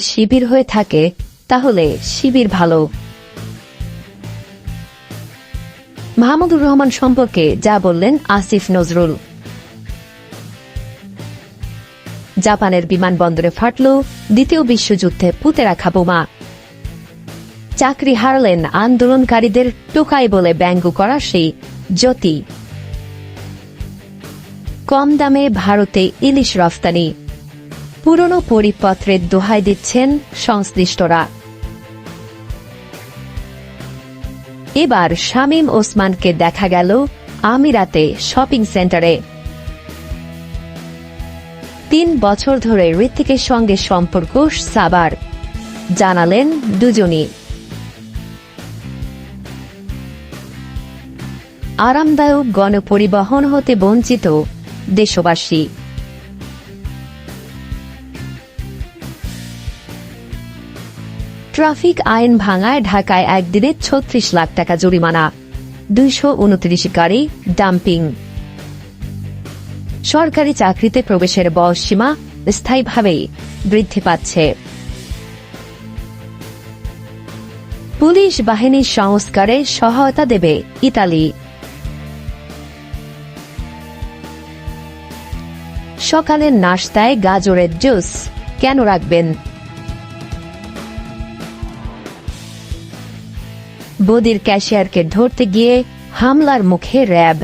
শিবির হয়ে থাকে, তাহলে শিবির ভালো। মাহমুদুর রহমান সম্পর্কে যা বললেন আসিফ নজরুল। জাপানের বিমানবন্দরে ফাটল, দ্বিতীয় বিশ্বযুদ্ধে পুঁতে রাখা বোমা। চাকরি হারলেন আন্দোলনকারীদের টোকাই বলে ব্যঙ্গ করা সেই জ্যোতি। কম দামে ভারতে ইলিশ রফতানি। পুরনো পরিপত্রের দোহাই দিচ্ছেন সংশ্লিষ্টরা। এবার শামীম ওসমানকে দেখা গেল আমিরাতে শপিং সেন্টারে। তিন বছর ধরে ঋত্বিকের সঙ্গে সম্পর্ক সাবার, জানালেন দুজনই। আরামদায়ক গণপরিবহন হতে বঞ্চিত দেশবাসী। ট্রাফিক আইন ভাঙায় ঢাকায় একদিনে ছত্রিশ লাখ টাকা জরিমানা। দুইশো উনত্রিশ গাড়ি ডাম্পিং। সরকারি চাকরিতে প্রবেশের বয়স বয়সসীমা স্থায়ীভাবেই বৃদ্ধি পাচ্ছে। পুলিশ বাহিনীর সংস্কারে সহায়তা দেবে ইতালি। সকালের নাস্তায় গাজরের জুস। কেন রাখবেন? বদির ক্যাশিয়ারকে ধরতে গিয়ে হামলার মুখে র্যাব।